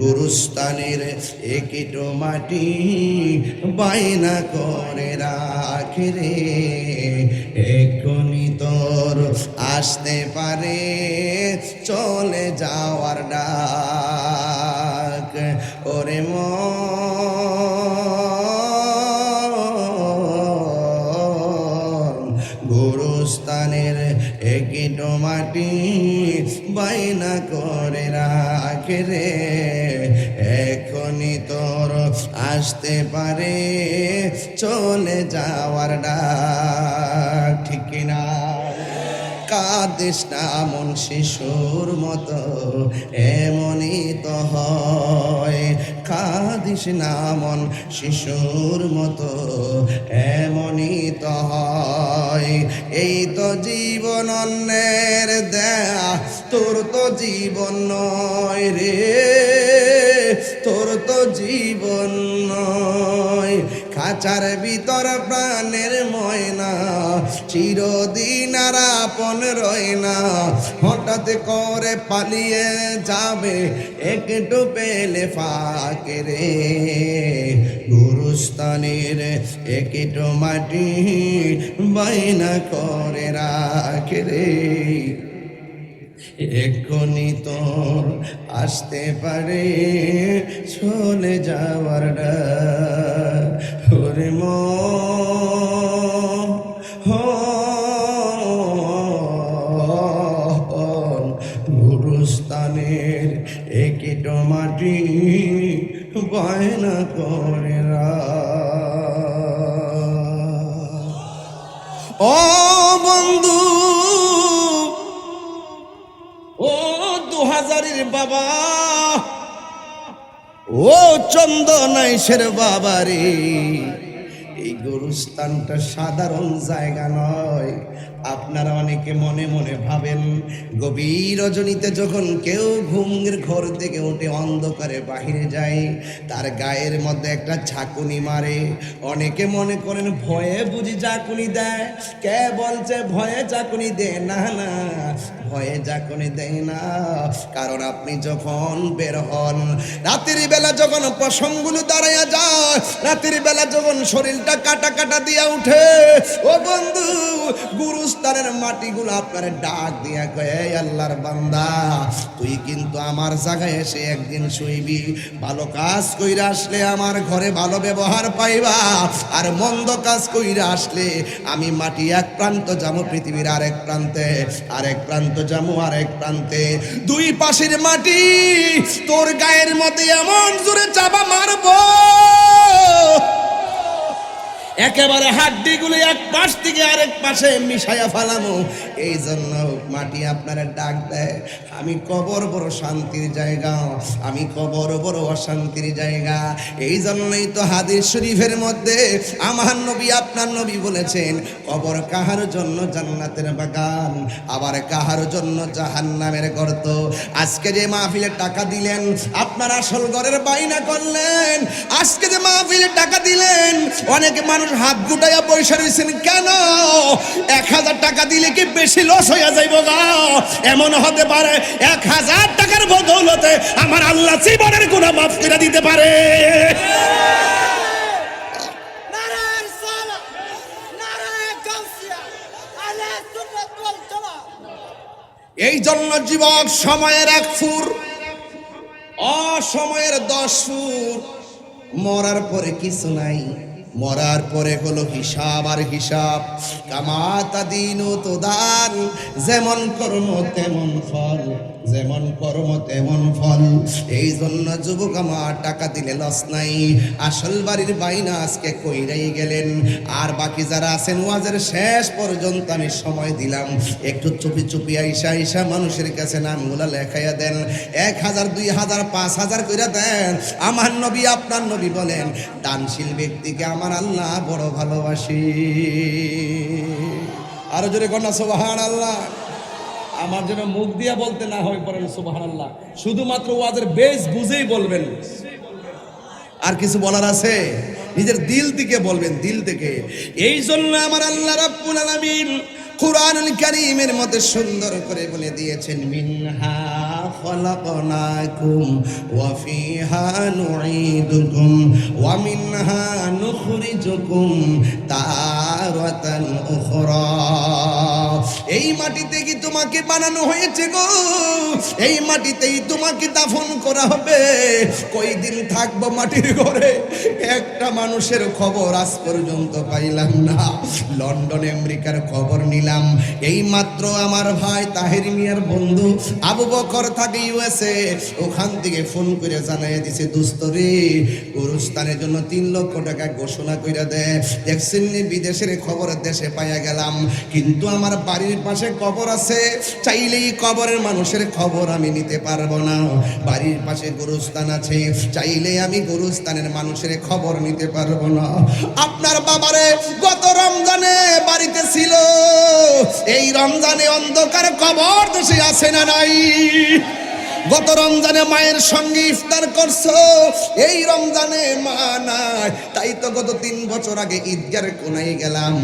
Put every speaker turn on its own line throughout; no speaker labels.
গুরুস্থানের একিটো মাটি বায়না করে রাখে রে। এক্ষুনি তোর আসতে পারে, চলে যাওয়ার ডাক। ওরে গুরুস্থানের একিটো মাটি বাইনা আসতে পারে, চলে যাওয়ার ডাক, ঠিক কিনা? কাঁদিস না মন শিশুর মতো, এমনই তো হয়। কাঁদিস না মন শিশুর মতো, এমনই তো হয়। এই তো জীবন অন্যের দেয়া, তোর তো জীবন নয় রে। তোর তো জীবন নয়। খাঁচার ভিতর প্রাণের ময়না, চিরদিন আর আপন রয় না। হঠাৎ করে পালিয়ে যাবে একটু পেলে ফাঁকে রে। গুরুস্থানের একটু মাটি বাইনা করে রাখে রে। এক্ষুনি তোর আসতে পারে, চলে যাওয়ার ডাক। ওরে গুরুস্থানের একিট মাটি বায়না করে। ও বন্ধু বাবা। ও চন্দনাইশের বাবা রে। এই গরুস্থানটা সাধারণ জায়গা নয়। আপনারা অনেকে মনে মনে ভাবেন, গভীর রজনীতে যখন কেউ ঘুমের ঘর থেকে উঠে অন্ধকারে বাহিরে যায়, তার গায়ের মধ্যে একটা ঝাঁকুনি মারে। অনেকে মনে করেন ভয়ে বুঝি ঝাঁকুনি দেয়। কে বলছে ভয়ে ঝাঁকুনি দেয়? না না। ভয়ে ঝাঁকুনি দেয় না। কারণ আপনি যখন বের হন রাতের বেলা যখন প্রসঙ্গগুলো দাঁড়াইয়া যায় রাতের বেলা যখন শরীরটা কাটা কাটা দিয়া উঠে, ও বন্ধু, গুরুস্থানের মাটিগুলো আপনার ডাক দিয়া কয়ে, "এই আল্লাহর বান্দা, তুই কিন্তু আমার জায়গায় এসে একদিন শুইবি। ভালো কাজ কইরা আসলে আমার ঘরে ভালো ব্যবহার পাইবা। আর মন্দ কাজ কইরা আসলে আমি মাটি এক প্রান্ত যাব পৃথিবীর আরেক প্রান্তে, আরেক প্রান্ত যাব এক প্রান্তে। দুই পাশের মাটি তোর গায়ের মধ্যে এমন জোরে চাপা মারবো। একেবারে হাড্ডিগুলো এক পাশ থেকে আরেক পাশে মিশাইয়া ফালামো। এই জন্য মাটি আপনারা ডাক দেয়। আমি কবর বড় শান্তির জায়গা, আমি কবর বড় অশান্তির জায়গা। এই জন্যই তো হাদিস শরীফের মধ্যে আমার নবী আপনার নবী বলেছেন, কবর কাহার জন্য জান্নাতের বাগান, আবার কাহার জন্য জাহান্নামের গর্ত। আজকে যে মাহফিলে টাকা দিলেন, আপনার আসল ঘরের বাইনা করলেন। আজকে যে মাহফিলে টাকা দিলেন, অনেক মানুষ হাত গুটাইয়া পয়সা রয়েছেন কেন? এক হাজার টাকা দিলে কি বেশি লস হইয়া যাইব গা? এমন হতে পারে এক হাজার টাকার বদৌলতে আমার আল্লাহ জীবনের গুণা মাফ করে দিতে পারে। এই জন্য যুবক সময়ের এক ফুর অসময়ের দশ ফুর মরার পরে কিছু নাই। মরার পরে হলো হিসাব আর হিসাব। কামাতা দিন তো দান যেমন কর্ম তেমন ফল। যেমন কর্ম, তেমন ফল। এই জন্য যুবক আমার টাকা দিলে লস নাই। আসল বাড়ির বাইনা আজকে কইরাই গেলেন। আর বাকি যারা আছেন, ওয়াজের শেষ পর্যন্ত আমি সময় দিলাম। একটু চুপি চুপি আইসা আইসা মানুষের কাছে নামগুলা লেখাইয়া দেন। এক হাজার, দুই হাজার, পাঁচ হাজার কইরা দেন। আমার নবী, আপনার নবী বলেন, দানশীল ব্যক্তিকে আমার আল্লাহ বড় ভালোবাসি। আরও জোরে কন্যা সোবাহান আল্লাহ
আমার যেন মুখ দিয়া বলতে না হয় পড়েন সুবাহ শুধুমাত্র ওয়াজের বেশ বুঝেই বলবেন।
আর কিছু বলার আছে? নিজের দিল থেকে বলবেন, দিল থেকে। এই জন্য আমার আল্লাহ রাব্বুল আলামিন কোরআনুল কারীমের মধ্যে সুন্দর করে বলে দিয়েছেন, মিনহা খলাকনাকুম ওয়া ফিহা নুঈদুকুম ওয়া মিনহা নুখরিজুকুম তারাতান উখরা। এই মাটিতে কি তোমাকে বানানো হয়েছে গো? এই মাটিতেই তোমাকে দাফন করা হবে। কই দিন থাকব মাটির ঘরে? একটা মানুষের খবর আজ পর্যন্ত পাইলাম না। লন্ডন, আমেরিকার খবর নিলাম। এই মাত্র আমার ভাই তাহের মিয়ার বন্ধু আবু বকর থাকে ইউএসএ, ওখান থেকে ফোন করে জানাই দিছে, দোস্ত রে, গুরুস্থানের জন্য তিন লক্ষ টাকা ঘোষণা করে দেয় দেখছেন বিদেশের খবর দেশে পাইয়া গেলাম। কিন্তু আমার বাড়ির পাশে কবর আছে, চাইলেই কবরের মানুষের খবর আমি নিতে পারব না। বাড়ির পাশে গুরুস্থান আছে চাইলে আমি গুরুস্থানের মানুষের খবর নিতে পারব না। আপনার বাবারে গত রমজানে বাড়িতে ছিল। এই রমজানে অন্ধকার কবর দেশে আসে না নাই? গত রমজানে মায়ের সঙ্গে ইফতার করছ, এই রমজানে মা নাই। তাই তো গত তিন বছর আগে ঈদগার কোনায় গেলাম।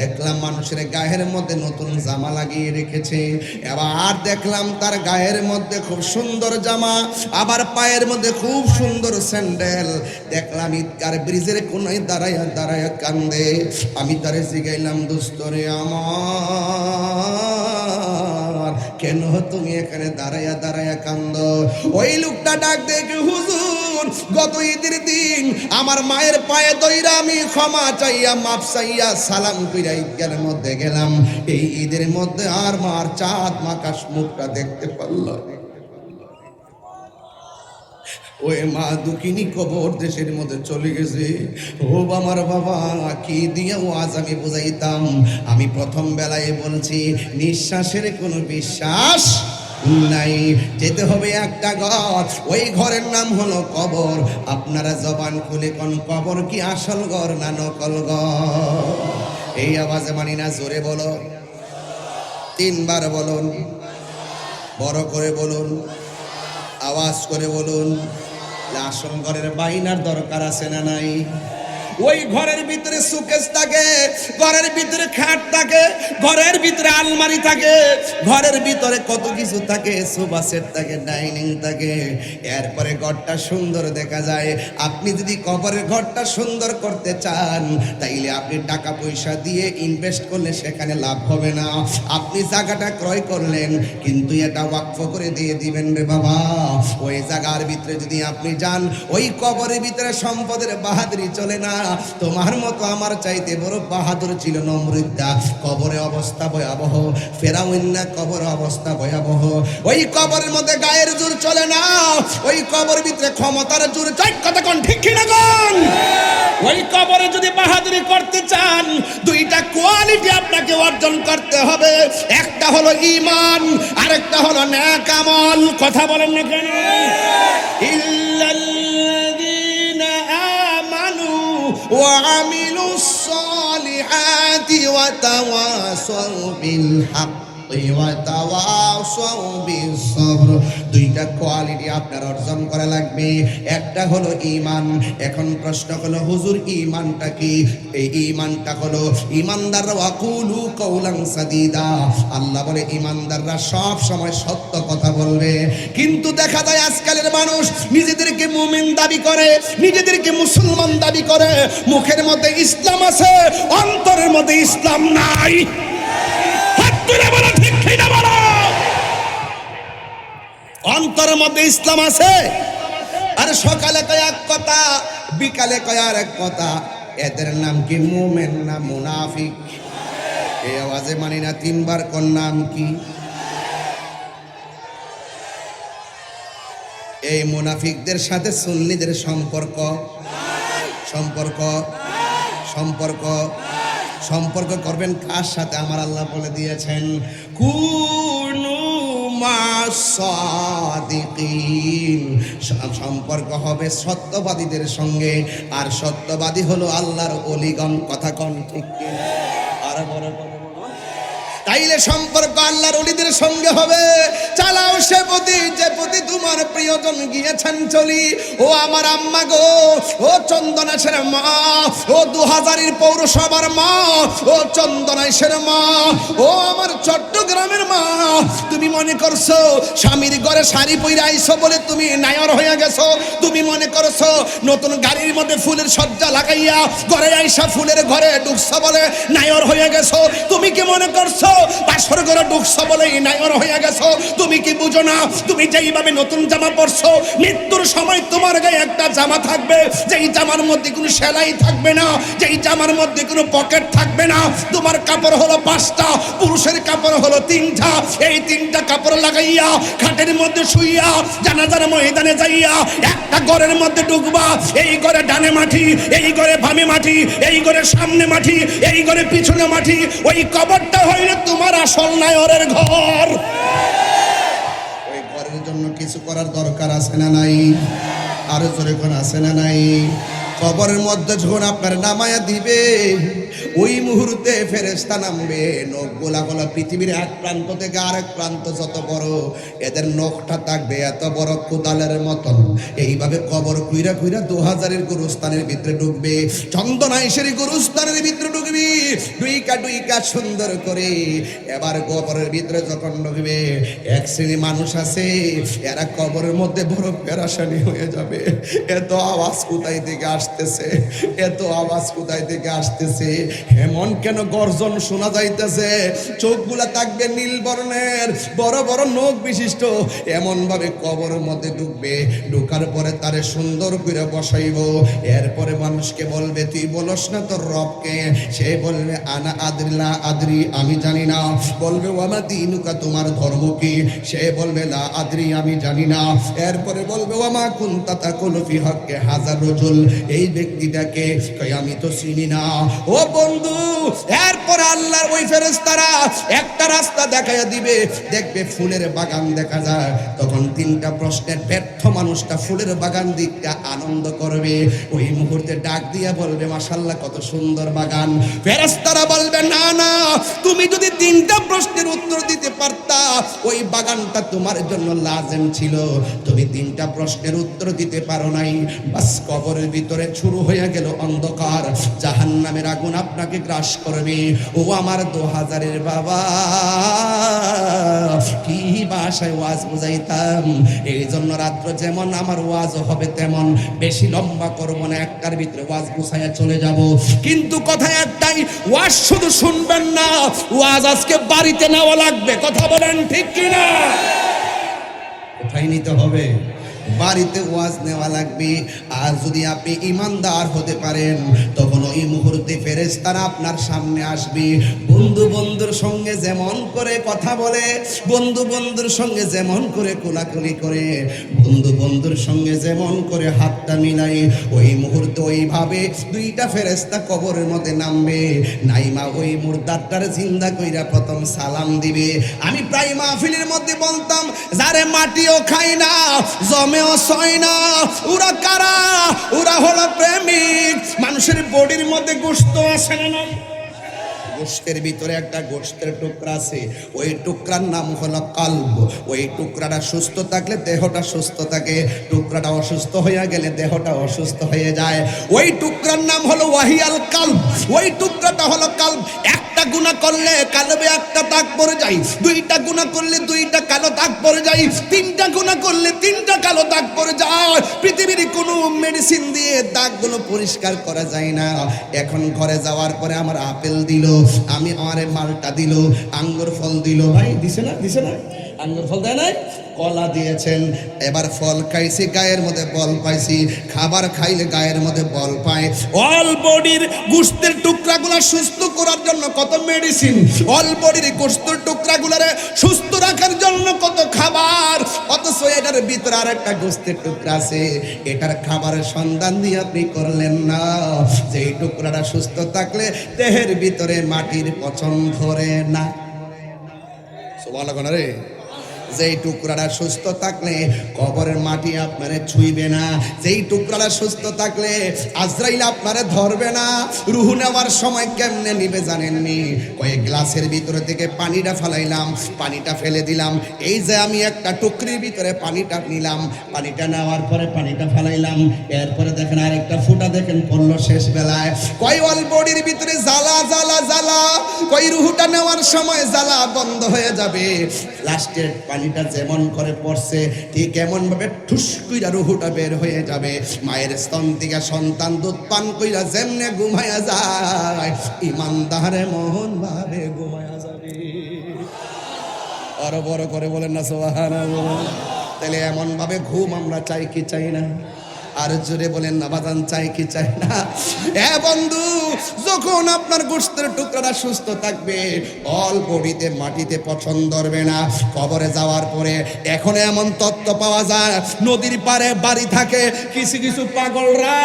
দেখলাম মানুষের গায়ের মধ্যে নতুন জামা লাগিয়ে রেখেছে। এবার দেখলাম তার গায়ের মধ্যে খুব সুন্দর জামা, আবার পায়ের মধ্যে খুব সুন্দর স্যান্ডেল। দেখলাম ঈদগার ব্রিজের কোনায় দাঁড়াইয়া দাঁড়াইয়া কান্দে। আমি তারে জিগাইলাম দুস্তরে আমার। কেন তুমি এখানে দাঁড়াইয়া দাঁড়াইয়া কান্দ? ওই লোকটা ডাক দেখে, হুজুর, গত ঈদের দিন আমার মায়ের পায়ে দইরা আমি ক্ষমা চাইয়া মাপ চাইয়া, সালাম কইরা ঈদগার মধ্যে গেলাম। এই ঈদের মধ্যে আর মার চাঁদ মাকাশ মুখটা দেখতে পারলাম ওই মা দুঃখিনী কবর দেশের মধ্যে চলে গেছে। ও আমার বাবা, কি দিয়ে আজ আমি বুঝাইতাম? আমি প্রথম বেলায় বলছি, নিঃশ্বাসের কোনো বিশ্বাস নাই। যেতে হবে একটা ঘর ওই ঘরের নাম হলো কবর। আপনারা জবান খুলে কোন কবর কি আসল ঘর না নকল ঘর? এই আওয়াজে মানি না, জোরে বলো। তিনবার বলুন। বড় করে বলুন। আওয়াজ করে বলুন। আসল ঘরের বাইনার দরকার আছে না নাই? ওই ঘরের ভিতরে সুকেশ থাকে, ঘরের ভিতরে খাট থাকে, ঘরের ভিতরে আলমারি থাকে, ঘরের ভিতরে কত কিছু থাকে, সোফা সেট থাকে, ডাইনিং থাকে। এরপরে ঘরটা সুন্দর দেখা যায়। আপনি যদি কবরের ঘরটা সুন্দর করতে চান, তাইলে আপনি টাকা পয়সা দিয়ে ইনভেস্ট করলে সেখানে লাভ হবে না। আপনি জায়গাটা ক্রয় করলেন, কিন্তু এটা ওয়াকফ করে দিয়ে দিবেন রে বাবা। ওই জায়গার ভিতরে যদি আপনি যান, ওই কবরের ভিতরে সম্পদের বাহাদুরি চলে না। তোমার মতো আমার চাইতে বড় বাহাদুর ছিল নমরুদ্দা। কবরে অবস্থা ভয়াবহ। ফেরাউন্না কবর অবস্থা ভয়াবহ। ওই কবরের মধ্যে গায়ের জোর চলে না। ওই কবর ভিতরে ক্ষমতার জোর। চাই কোন, ঠিক কিনা কোন? ওই কবরে যদি বাহাদুরি করতে চান, দুইটা কোয়ালিটি আপনাকে অর্জন করতে হবে। একটা হলো ইমান আরেকটা হলো ন্যাক আমল। কথা বলেন না কেন? ইল্লাল্লাযীনা ওয়া আমিলুস সালিহাতি ওয়া দুইটা কোয়ালিটি আপনার অর্জন করা লাগবে। একটা হলো ঈমান। এখন প্রশ্ন হলো, হুজুর, ঈমানটা কি? এই ঈমানটা হলো, ঈমানদাররা ওয়াকুলু কওলান সাদিদা। আল্লাহ বলে, ঈমানদাররা সব সময় সত্য কথা বলবে। কিন্তু দেখা যায় আজকালের মানুষ নিজেদেরকে মুমিন দাবি করে, নিজেদেরকে মুসলমান দাবি করে। মুখের মধ্যে ইসলাম আছে, অন্তরের মধ্যে ইসলাম নাই। তুলে বলো, ঠিক কিনা বলো? অন্তরের মধ্যে ইসলাম আছে? আর সকালে কয় কথা, বিকালে কয় আর এক কথা। এদের নাম কি মুমেন না মুনাফিক? এই আওয়াজে মানি না তিনবার কোন নাম কি? এই মুনাফিকদের সাথে সুন্নিদের সম্পর্ক? সম্পর্ক? সম্পর্ক? সম্পর্ক করবেন কার সাথে আমার আল্লাহ বলে দিয়েছেন, কুনু সম্পর্ক হবে সত্যবাদীদের সঙ্গে আর সত্যবাদী হলো আল্লাহর অলিগণ, কথা কন ঠিক? আর বড়। তাইলে সম্পর্ক আল্লাহর অলিদের সঙ্গে হবে। চালাও সে পতি যে পতি তোমার প্রিয়জন গিয়েছেন চলি। ও আমার আম্মা গো, ও চন্দনাশের মা, ও দু হাজারের পৌরসভার মা, ও চন্দনাশের মা, ও আমার চট্টগ্রামের মা। তুমি মনে করছ স্বামীর ঘরে শাড়ি পরে আইছো বলে তুমি নায়র হয়ে গেছো? তুমি মনে করছ নতুন গাড়ির মধ্যে ফুলের সজ্জা লাগাইয়া ঘরে আইসা ফুলের ঘরে ঢুকছো বলে নায়র হয়ে গেছো? তুমি কি মনে করছ বাসর ঘরে ঢুকছো বলে নায়র হয়ে গেছো। তুমি কি বুঝো না? তুমি যেইভাবে নতুন জামা পরছো, মৃত্যুর সময় তোমার গায়ে একটা জামা থাকবে। যেই জামার মধ্যে কোনো সেলাই থাকবে না, যেই জামার মধ্যে কোনো পকেট থাকবে না। তোমার কাপড় হলো পাঁচটা, পুরুষের কাপড় হলো তিনটা। এই তিনটা কাপড় লাগাইয়া, খাটের মধ্যে শুইয়া, জানাজার ময়দানে যাইয়া, একটা ঘরের মধ্যে ঢুকবা। এই ঘরে ডানে মাটি, এই ঘরে বামে মাটি, এই ঘরে সামনে মাটি, এই ঘরে পিছনে মাটি। ওই কবরটা হইলে তোমার আসল নায়রের ঘর। ওই ঘরের জন্য কিছু করার দরকার আছে না নাই? আরও জোরে কোন আছে না নাই? কবরের মধ্যে যখন আপনার নামায়া দিবে, ওই মুহূর্তে ফেরেস্তা নামবে। নখ গোলা গোলা পৃথিবীর এক প্রান্ত থেকে আরেক প্রান্ত যত বড়, এদের নখটা থাকবে এত বড় কোদালের মতন। এইভাবে কবর কুইরা কুইরা দু হাজারের গুরুস্থানের ভিতরে ঢুকবে চন্দনাইশের গুরুস্থানের ভিতরে ঢুকবি, ডুইকা ডুইকা সুন্দর করে। এবার কবরের ভিতরে যখন ঢুকবে, এক শ্রেণি মানুষ আছে, এরা কবরের মধ্যে বড় পেরাশানি হয়ে যাবে। এত আওয়াজ কোথায় থেকে আসতেছে। এত আওয়াজ কোথায় থেকে আসতেছে? এমন কেন গর্জন শোনা যাইতেছে? চোখগুলা থাকবে নীল বর্ণের, বড় বড় নখ বিশিষ্ট। এমন ভাবে কবরের মধ্যে ঢুকবে, ঢুকার পরে তারে সুন্দর করে বসাইব। এরপরে মানুষকে বলবে, তুই বলস না তোর রবকে? সে বলবে, আনা আদরিলা আদরি, আমি জানি না। বলবে ও আমার দিনুকা, তোমার ধর্ম কি? সে বলবে, লা আদরি, আমি জানি না। এরপরে বলবে ও মা কুন্তা তা কলফি হককে হাজার রজুল। এই ব্যক্তিটাকে কই আমি তো চিনি না। ও বন্ধু, এরপরে আল্লাহর ওই ফেরেশতারা একটা রাস্তা দেখাইয়া দিবে। দেখবে ফুলের বাগান দেখা যায়। তখন তিনটা প্রশ্নের ব্যর্থ মানুষটা ফুলের বাগান দিকটা আনন্দ করবে। ওই মুহূর্তে ডাক দিয়া বলবে মাশাল্লাহ কত সুন্দর বাগান। ফেরেশতারা বলবে, না না, তুমি যদি তিনটা প্রশ্নের উত্তর দিতে পারতা, ওই বাগানটা তোমার জন্য লাজেম ছিল। তুমি তিনটা প্রশ্নের উত্তর দিতে পারো নাই। বাস কবরের ভিতরে শুরু হয়ে গেল অন্ধকার। জাহান্নামের আগুন আপনাকে গ্রাস করবে। ও আমার দু হাজারের বাবা, কি বাসায় ওয়াজ বুঝাইতাম? এই জন্য রাত্র যেমন আমার ওয়াজ হবে তেমন। বেশি লম্বা করব না, একটার ভিতরে ওয়াজ বুঝাইয়া চলে যাব। কিন্তু কথা একটাই, ওয়াজ শুধু শুনবেন না, ওয়াজ আজকে বাড়িতে নেওয়া লাগবে। কথা বলেন ঠিক কিনা? কোথায় নিতে হবে? বাড়িতে ওয়াজ নেওয়া লাগবে। আর যদি আপনি ইমানদার হতে পারেন, তখন ওই মুহূর্তে ফেরেশতারা আপনার সামনে আসবে। বন্ধু বন্ধুর সঙ্গে যেমন করে কথা বলে, বন্ধু বন্ধুর সঙ্গে যেমন করে কোলাকুলি করে, বন্ধু বন্ধুর সঙ্গে যেমন করে হাতটা মিলাই, ওই মুহূর্তে ওইভাবে দুইটা ফেরেশতা কবরের মধ্যে নামবে। নাইমা ওই মুর্দারটার জিন্দা কইরা প্রথম সালাম দিবে। আমি প্রায় মাহফিলের মধ্যে বলতাম, যারে মাটিও খাই না জমেও সয় না ওরা কারা? ওরা হলো প্রেমিক। মানুষের বডির মধ্যে গোস্ত আছে না? গোষ্ঠের ভিতরে একটা গোষ্ঠের টুকরা আছে। ওই টুকরার নাম হলো কাল্ব। ওই টুকরাটা সুস্থ থাকলে দেহটা সুস্থ থাকে। টুকরাটা অসুস্থ হয়ে গেলে দেহটা অসুস্থ হয়ে যায়। ওই টুকরার নাম হলো ওয়াহিয়াল কাল্ব। ওই টুকরাটা হলো কাল্ব। একটা গুণা করলে কালবে একটা দাগ পড়ে যায়। দুইটা গুণা করলে দুইটা কালো দাগ পড়ে যায়। তিনটা গুণা করলে তিনটা কালো দাগ পড়ে যায়। পৃথিবীর কোনো মেডিসিন দিয়ে দাগগুলো পরিষ্কার করা যায় না। এখন ঘরে যাওয়ার পরে আমার আপেল দিল। আমি আমারে মালটা দিল, আঙ্গুর ফল দিল। ভাই, দিছে না দিছে না? আঙ্গুর ফল দেয় নাই? কলা দিয়েছেন। এবার ফল খাইছি, গায়ের মধ্যে বল পাইছি। খাবার খাইলে গায়ের মধ্যে বল পায়। অল বডির গোস্তের টুকরাগুলা সুস্থ করার জন্য কত মেডিসিন অল বডির গোস্তের টুকরাগুলারে সুস্থ এটার ভিতরে আর একটা গোস্তের টুকরা আছে। এটার খাবারের সন্ধান দিয়ে আপনি করলেন না। যে এই টুকরাটা সুস্থ থাকলে দেহের ভিতরে মাটির পচন ধরে না। সুবহানাল্লাহ রে। যেই টুকরাটা সুস্থ থাকলে কবরের মাটি আপনারে ছুঁইবে না। যেই টুকরাটা সুস্থ থাকলে আজরাইল আপনারে ধরবে না। রুহু নেওয়ার সময় কেমনে নিবে জানেননি? কয়েক গ্লাসের ভিতরে থেকে পানিটা ফেলাইলাম, পানিটা ফেলে দিলাম। এই যে আমি একটা টুকরির ভিতরে পানিটা নিলাম, পানিটা নেওয়ার পরে পানিটা ফেলাইলাম। এরপরে দেখেন আরেকটা ফুটা দেখেন পড়ল শেষ বেলায়। কয় অল বডির ভিতরে জ্বালা জ্বালা জ্বালা। কই রুহুটা নেওয়ার সময় জ্বালা বন্ধ হয়ে যাবে। লাস্টের পানিটা যেমন করে পড়ছে, ঠিক এমনভাবে ঠুস কইরা রুহুটা বের হয়ে যাবে। মায়ের স্তন থেকে সন্তান দুধ পান কইরা যেমনে ঘুমায়া যায়, ইমানদারে মোহন ভাবে ঘুমায়া যাবে। আরও বড় করে বলেন না সোহান তাহলে এমনভাবে ঘুম আমরা চাই কি চাই না? আর জোরে বলেন না চাই কি চাই না? এ বন্ধু, যখন আপনার গোস্তের টুকরাটা সুস্থ থাকবে, অল বডিতে, মাটিতে পছন্দ ধরবে না। কবরে যাওয়ার পরে এখন এমন তত্ত্ব পাওয়া যায়, নদীর পারে বাড়ি থাকে, কিছু কিছু পাগলরা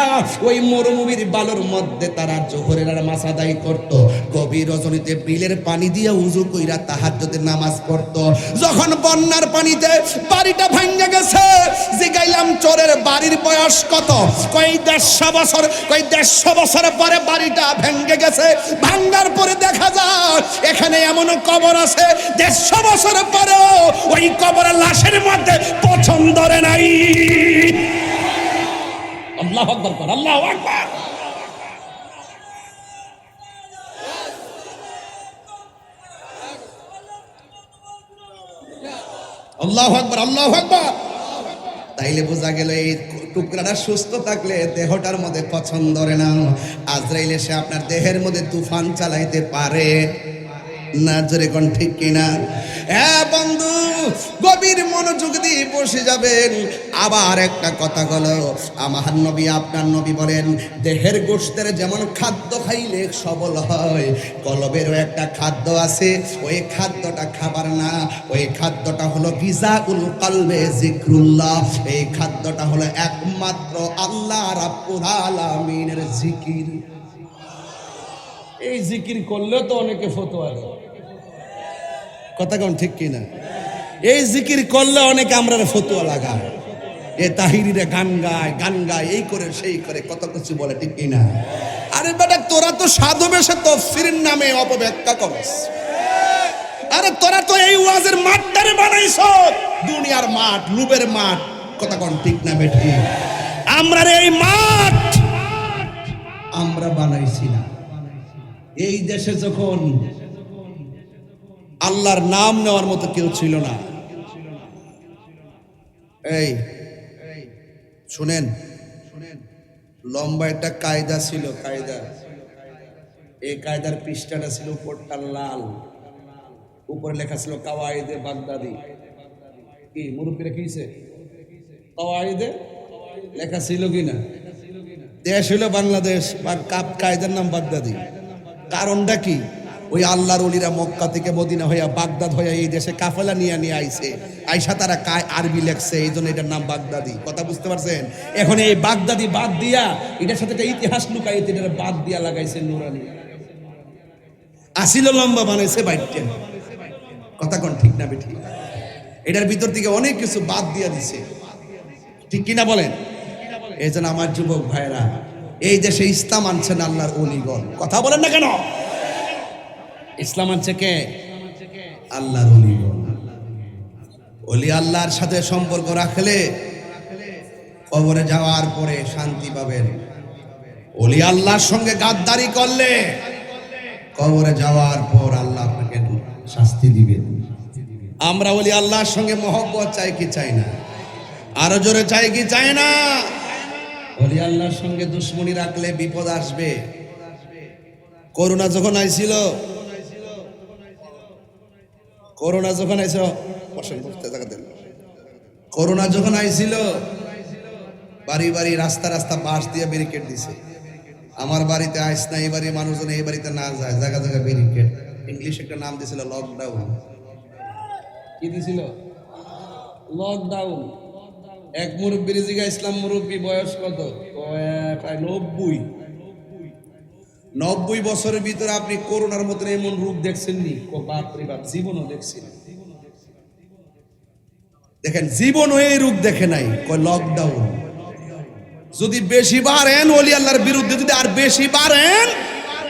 ওই মরুভূমির বালুর মধ্যে তারা জোহরের আর মাসাদাই করত। গভীর রজনীতে বিলের পানি দিয়ে উজু কইরা তাহাজ্জুদের নামাজ পড়ত। যখন বন্যার পানিতে বাড়িটা ভাঙ্গে গেছে, জিগাইলাম চোরের বাড়ির বয়স কত? কই দেড়শো বছর কই দেড়শো বছর পরে বাড়িটা ভেঙ্গে গেছে। ভাঙ্গার পরে দেখা যায়, এখানে এমন কবর আছে, দেড়শো বছর পরেও ওই কবরের লাশের মধ্যে পছন্দ রে নাই।
আল্লাহ আকবর আল্লাহ আকবর।
আল্লাহ আকবর আল্লাহ আকবর। তাইলে বোঝা গেল এই টুকরাটা সুস্থ থাকলে দেহটার মধ্যে পছন্দ রে না। আজরাইলে সে আপনার দেহের মধ্যে তুফান চালাইতে পারে। না জোরে কোন ঠিক কিনা। হ্যাঁ বন্ধু, গভীর মনোযোগ দিয়ে বসে যাবেন। আবার একটা কথা হলো আমার নবী আপনার নবী বলেন, দেহের গোষ্ঠের যেমন খাদ্য খাইলে সবল হয়, কলবেরও একটা খাদ্য আছে, ওই খাদ্যটা খাবার না, ওই খাদ্যটা হলো গিজাউল কালবে জিক্রুল্লাহ এই খাদ্যটা হলো একমাত্র আল্লাহ রাব্বুল আলামিনের জিকির।
এই জিকির করলেও তো অনেকে ফতোয়া দেয়।
কথা কোন ঠিক কিনা? এই জিকির করলে অনেকে আমরা ফতুয়া লাগায়। এ তাহিরিরে গান গায় গান গায়, এই করে, সেই করে কত কিছু বলে ঠিক কিনা? আরে বেটা, তোরা তো সাধু বেশে তফসিরের নামে অপব্যাখ্যা করস। আরে তোরা তো এই ওয়াজের মাঠটারে বানাইছ। দুনিয়ার মাঠ লুবের মাঠ, কথা কোন ঠিক না বেঠি? আমরা এই মাঠ আমরা বানাইছি না। এই দেশে যখন আল্লাহর নাম নেওয়ার মতো কেউ ছিল না। এই, শুনেন, লম্বা একটা কায়দা ছিল, কায়দা। এই কায়দার পৃষ্ঠাটা ছিল উপরটা লাল। উপরে লেখা ছিল কাওয়াইদে বাগদাদি। কি, মুরব্বীরা কিছে কাওয়াইদে? লেখা ছিল কি না? দেশ হইল বাংলাদেশ, বা কাপ কায়দার নাম বাগদাদি। কারণটা কি? ওই আল্লাহর অলিরা মক্কা থেকে মদিনা হইয়া বাগদাদ হইয়া এই দেশে কাফেলা নিয়ে নিয়ে আইছে। আইসা তারা কায় আরবি লেখছে, এই জন্য এটার নাম বাগদাদি। কথা বুঝতে পারছেন? এখন এই বাগদাদি বাদ দিয়া এটার সাথে একটা ইতিহাস লুকাইতে এটা বাদ দিয়া লাগাইছে নুরানি। আসিল লম্বা বানাইছে বাইটটা কথা কোন ঠিক না বেঠি এটার ভিতর থেকে অনেক কিছু বাদ দিয়া দিছে। ঠিক কিনা বলেন? এই জন্য আমার যুবক ভাইরা এই দেশে ইসলাম আনছেন আল্লাহর অলিগণ। কথা বলেন না কেন? ইসলাম আনছে কে? আল্লাহর অলি। আল্লাহর সাথে সম্পর্ক রাখলে কবরে যাওয়ার পরে শান্তি পাবেন। অলি আল্লাহর সঙ্গে গাদ্দারি করলে কবরে যাওয়ার পর আল্লাহ আপনাকে শাস্তি দিবেন। আমরা বলি আল্লাহর সঙ্গে মহব্বত চাই কি চাই না? আরও জোরে চাই কি চাই না? বলি আল্লাহর সঙ্গে দুশ্মনী রাখলে বিপদ আসবে। করোনা যখন আইছিল করোনা যখন বসেন, বসতে জায়গা দেন। করোনা যখন আইছিল বাড়ি বাড়ি রাস্তা রাস্তা বাঁশ দিয়ে ব্যারিকেড দিছে। আমার বাড়িতে আইস না এই বাড়ির মানুষজন এই বাড়িতে না যায় জায়গা জায়গা ব্যারিকেড ইংলিশ একটা নাম দিয়েছিল লকডাউন
কি দিছিল? লকডাউন এক মুরব্বীর জিগা ইসলাম মুরব্বী বয়স কত? প্রায় নব্বই।
নব্বই বছরের ভিতরে আপনি করোনার মতন এমন রূপ
রূপ দেখছেন নি বাপ, জীবনও দেখছেন
দেখেন জীবন এই রূপ দেখে নাই। কয় লকডাউন যদি বেশি বাড়েন, ওলি আল্লাহর বিরুদ্ধে যদি আর বেশি বাড়েন,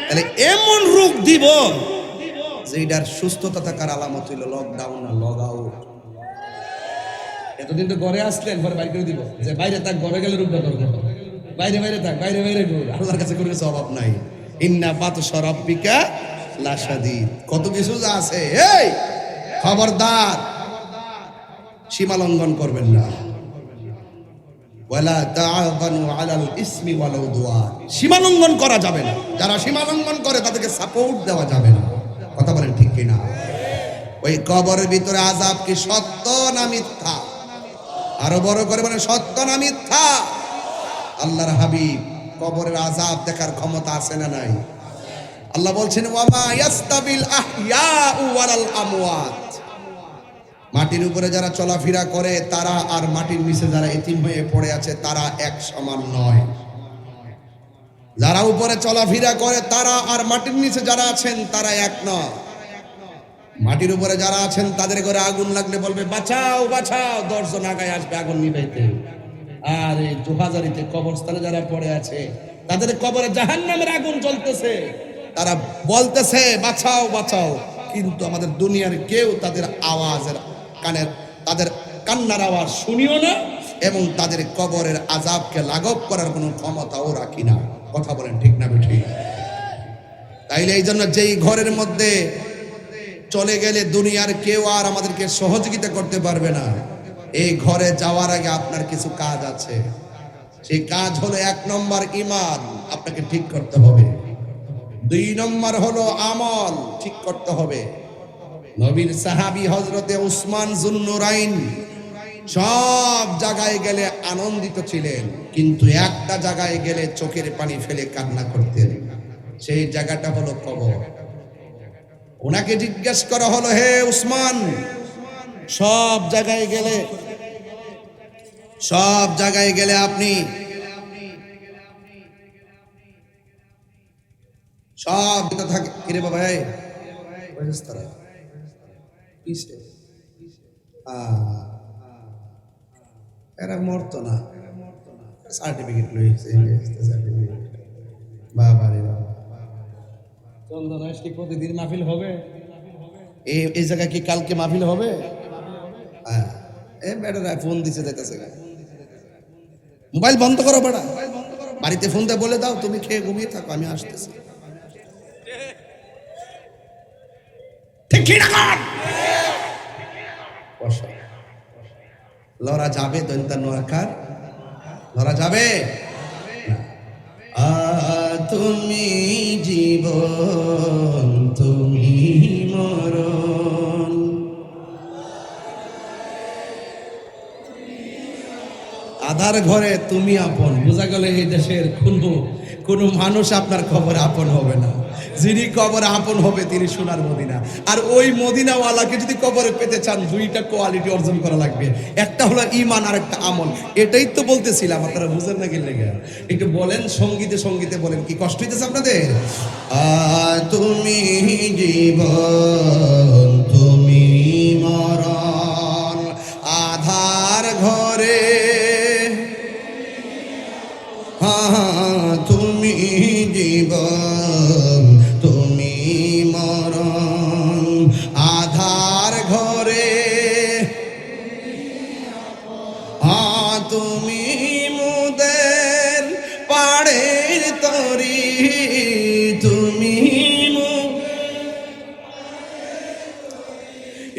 তাহলে এমন রূপ দিব যে এটার সুস্থতা থাকার আলামত হইল লকডাউন না লগ আউট
এতদিন তো ঘরে আসলেন, ঘরে বাইরে দিব। যে বাইরে তাক ঘরে গেলে রূপটা দরকার বাইরে বাইরে থাক, বাইরে বাইরে
আল্লাহর কাছে কোনো অভাব নাই। ইন্না বাত সরব্বিকা লাশাদিদ। কত কিছু যা আছে, এই! খবরদার! সীমা লঙ্ঘন করবেন না। ওয়ালা তাআবানু আলাল ইসমি ওয়াল উদওয়ান সীমা লঙ্ঘন করা যাবে না। যারা সীমা লঙ্ঘন করে, তাদেরকে সাপোর্ট দেওয়া যাবে না। কথা বলেন ঠিক কি না ওই কবরের ভিতরে আযাব কি সত্য না মিথ্যা? আরও বড় করে বলেন, সত্য না মিথ্যা? আল্লাহর হাবিব। কবরের আজাব দেখার ক্ষমতা আছে না নাই? আল্লাহ বলছেন মাটির উপরে যারা চলাফেরা করে, তারা আর মাটির নিচে যারা এতিম হয়ে পড়ে আছে, তারা এক সমান নয়। যারা উপরে চলাফেরা করে, তারা আর মাটির নিচে যারা আছেন, তারা এক নয়। মাটির উপরে যারা আছেন, তাদের ঘরে আগুন লাগলে বলবে, বাঁচাও বাঁচাও, দশজন আগায় আসবে আগুন নিভাইতে। আর এই জোহাজারিতে কবরস্থানে যারা পড়ে আছে, তাদের কবরে জাহান নামের আগুন জ্বলতেছে। তারা বলতেছে, বাঁচাও বাঁচাও। কিন্তু আমাদের দুনিয়ার কেউ তাদের আওয়াজের কানের, তাদের কান্নার আওয়াজ শুনিও না এবং তাদের কবরের আজাবকে লাঘব করার কোনো ক্ষমতাও রাখি না। কথা বলেন ঠিক না ঠিক তাইলে এই জন্য যেই ঘরের মধ্যে চলে গেলে দুনিয়ার কেউ আর আমাদেরকে সহযোগিতা করতে পারবে না। এই ঘরে যাওয়ার আগে আপনার কিছু কাজ আছে। সেই কাজ হলো এক নম্বর ইমান আপনাকে ঠিক করতে হবে। দুই নম্বর হলো আমল ঠিক করতে হবে। নবীর সাহাবী হজরতে উসমান জুন্নুরাইন সব জায়গায় গেলে আনন্দিত ছিলেন, কিন্তু একটা জায়গায় গেলে চোখের পানি ফেলে কান্না করতেন। সেই জায়গাটা হলো কবর। ওনাকে জিজ্ঞেস করা হলো, হে উসমান সব জায়গায় গেলে সব জায়গায় গেলে আপনি সব দিতে থাকে। কিরে বাবা এই এরা মরতো না। সার্টিফিকেট লইছে সার্টিফিকেট। বাবা রে বাবা।
চন্দন আজকে প্রতিদিন মাহফিল হবে।
এই এই জায়গায় কি কালকে মাহফিল হবে? হ্যাঁ। মোবাইল বন্ধ করো বেটা। বাড়িতে ফোন দিয়ে বলে দাও, তুমি খেয়ে ঘুমিয়ে থাকো, আমি আসতেছি। লড়া যাবে দন্তা নোয়াকার লড়া যাবে? তুমি জীবন, তুমি মরণ। আধার ঘরে তুমি আপন। বোঝা গেল এই দেশের কোনো কোনো মানুষ আপনার খবরে আপন হবে না। যিনি কবরে আপন হবে, তিনি সোনার মদিনা। আর ওই মদিনাওয়ালাকে যদি কবরে পেতে চান, দুইটা কোয়ালিটি অর্জন করা লাগবে। একটা হলো ইমান আর একটা আমল। এটাই তো বলতেছিলাম, আপনারা বুঝেন না লেগে। একটু বলেন, সঙ্গীতে সঙ্গীতে বলেন, কি কষ্ট হইতেছে আপনাদের? তুমি জীবন হ্যাঁ তুমি মুদের পাড়ের তরি, তুমি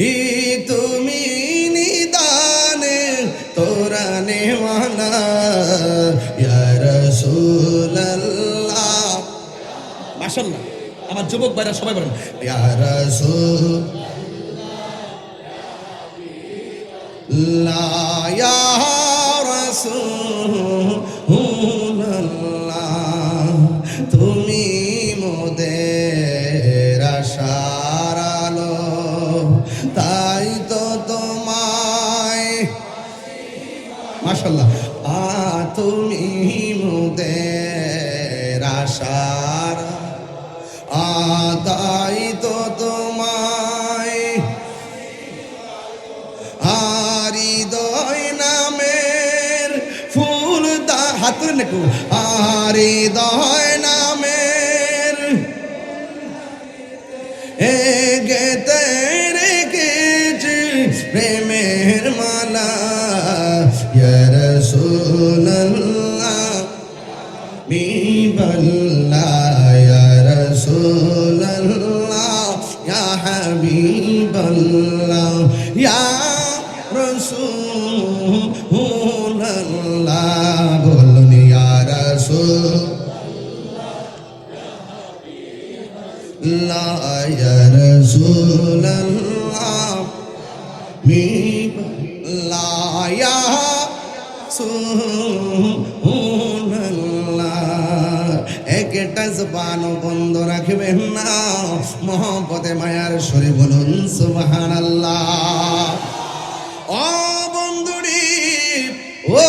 ই তুমি নিদানে তোরা নেওয়ানা মাশাআল্লাহ, আমার যুবক ভাইরা সবাই বলেন, ইয়া রাসূল লা হাত করে নেকু আরে দয় নামের। এ গেতে রেখেছি প্রেমের মালা। মহব্বতে, মায়ার সরে বলুন, সুবহানাল্লাহ। ও বন্ধুরি, ও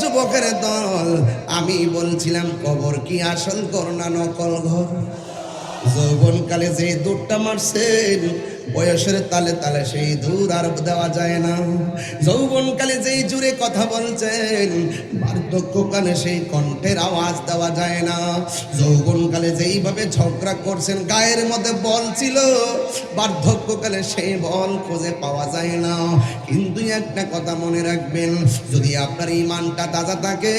যুবকের দল, আমি বলছিলাম, কবর কি আসল ঘর না নকল ঘর যৌবনকালে যে দূরটা মারছেন বয়সের তালে তালে সেই দূর আর দেওয়া যায় না। যৌবনকালে যেই জুড়ে কথা বলছেন বার্ধক্যকালে সেই কণ্ঠের আওয়াজ দেওয়া যায় না। যৌবনকালে যেইভাবে ঝগড়া করছেন, গায়ের মধ্যে বল ছিল, বার্ধক্যকালে সেই বল খুঁজে পাওয়া যায় না। কিন্তু একটা কথা মনে রাখবেন, যদি আপনার ইমানটা তাজা থাকে,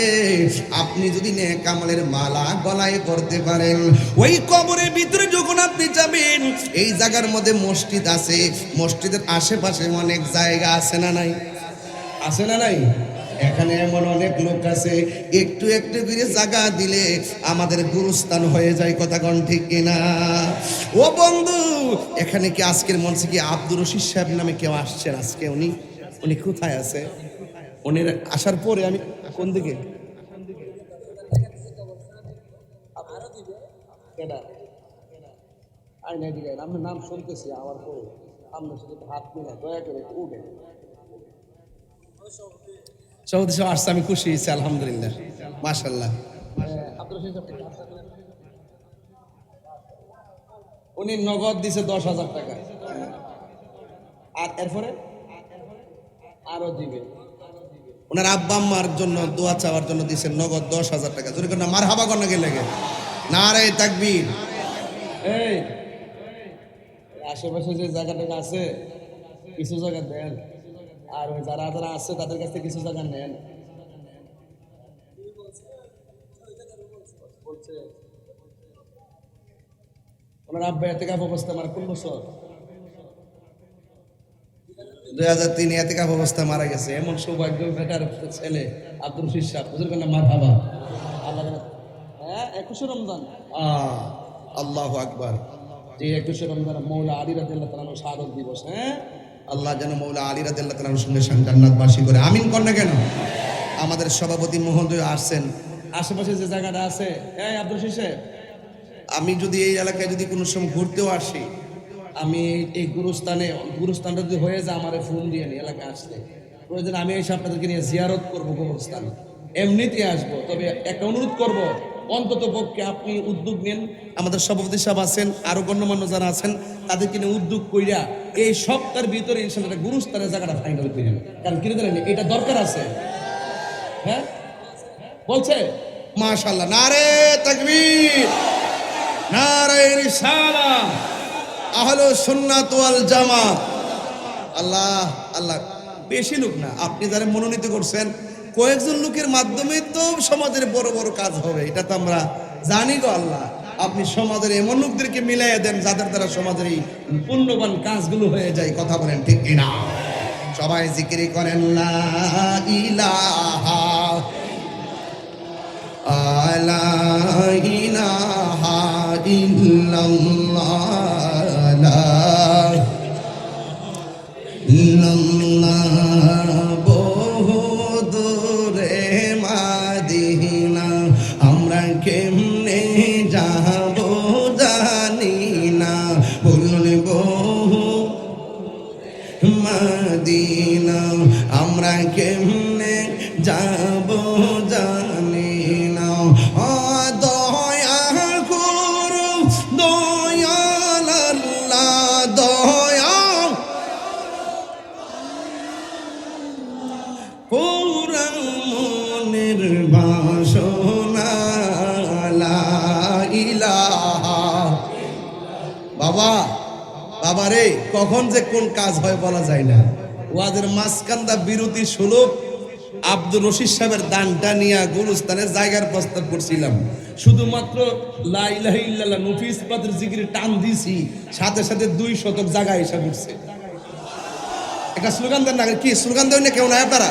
আপনি যদি নেক আমলের মালা গলায় করতে পারেন। ওই কবরের ভিতরে যখন আপনি যাবেন, এই জায়গার মধ্যে মসজিদ আছে মসজিদের আশেপাশে অনেক জায়গা আছে না নাই? আছে না নাই? এখানে এমন অনেক লোক আছে একটু একটু করে জায়গা দিলে আমাদের গুরুস্থান হয়ে যায় কথা কন ঠিক কিনা? ও বন্ধু এখানে কি আজকের মঞ্চে কি আব্দুর রশিদ সাহেব নামে কেউ আসছেন আজকে উনি? উনি কোথায় আছে? উনি আসার পরে আমি কোন দিকে? কেডা? না এদিকে আয়। নাম শুনতেছি আমার পরে আপনার সাথে হাত মিলা দয়া করে উঠে। সৌদি সাহেব আসছে আমি খুশি হয়েছি আলহামদুলিল্লাহ। মাশাল্লাহ উনি নগদ দিছে দশ হাজার টাকা। আর এরপরে? আরও দিবে। ওনার আব্বা আম্মার জন্য দোয়া চাওয়ার জন্য দিয়েছেন নগদ দশ হাজার টাকা। যদি না মার হাবা কন্যা গেলে না রে তাকবীর। এই। আশেপাশে যে জায়গাটা আছে, কিছু জায়গা দেন। আর ওই যারা যারা আছে, তাদের কাছ থেকে কিছু জায়গা নেন। ওনার আব্বা এতে কাপ অবস্থা কোন বছর? দুই হাজার তিন এতে কাপ অবস্থা মারা গেছে। এমন সৌভাগ্য বেটার ছেলে আব্দুল সাহেব। বুঝলেন মার হাবা আল্লাহ হ্যাঁ একুশে রমজান। আহ, আল্লাহ আকবার। যে একুশে রমজান মৌলা আলী তালানো শাহাদত দিবস হ্যাঁ? আল্লাহ যেন মৌলা আলী তালানোর সঙ্গে সঙ্গে জান্নাতবাসী করে। আমিন কর না কেন? আমাদের সভাপতি মহোদয় আসছেন। আশেপাশে যে জায়গাটা আছে হ্যাঁ আব্দুল সাহেব, আমি যদি এই এলাকায় যদি কোনো সময় ঘুরতেও আসি, আমি এই গুরুস্থানে, গুরুস্থানটা যদি হয়ে যায়, আমার ফোন দিয়ে নি এলাকায় আসলে প্রয়োজন আমি এসে আপনাদেরকে নিয়ে জিয়ারত করব গোবরস্থান এমনিতে আসব, তবে একটা অনুরোধ করব অন্তত পক্ষে আপনি উদ্যোগ নেন। আমাদের সভাপতি সাহেব আছেন, আরও গণ্যমান্য যারা আছেন, তাদেরকে নিয়ে উদ্যোগ কইরা এই সপ্তাহের ভিতরে ইনশাল্লাহ গুরুস্থানের জায়গাটা ফাইনাল করে নেন কারণ কি জানেন, এটা দরকার আছে। হ্যাঁ? বলছে? মাশাল্লাহ নারে তাকবীর, নারে রিসালা, আহলো সুন্নাত ওয়াল জামাত। আল্লাহ আল্লাহ, বেশি লোক না, আপনি যারা মনোনীত করছেন কয়েকজন লোকের মাধ্যমে তো সমাজের বড় বড় কাজ হবে, এটা তো আমরা জানি গো আল্লাহ। আপনি সমাজের এমন লোকদেরকে মিলাইয়া দেন যাদের দ্বারা সমাজের এই পুণ্যবান কাজগুলো হয়ে যায়, কথা বলেন ঠিক কিনা? সবাই জিকিরি করেন, লা ইলাহা আলা ইলাহা ইল্লাল্লাহ না কখন যে কোন কাজ হয় বলা যায় না। ওয়াদের মাসকান্দা বিরতি সুলভ। আব্দুর রশিদ সাহেবের দানটা নিয়ে গুরুস্থানে জায়গার প্রস্তাব করছিলাম। শুধুমাত্র টান দিছি, সাথে সাথে দুই শতক জায়গা হিসাবে উঠছে একটা স্লোগান দেন না, কি স্লোগান দেন না, কেউ না আপনারা?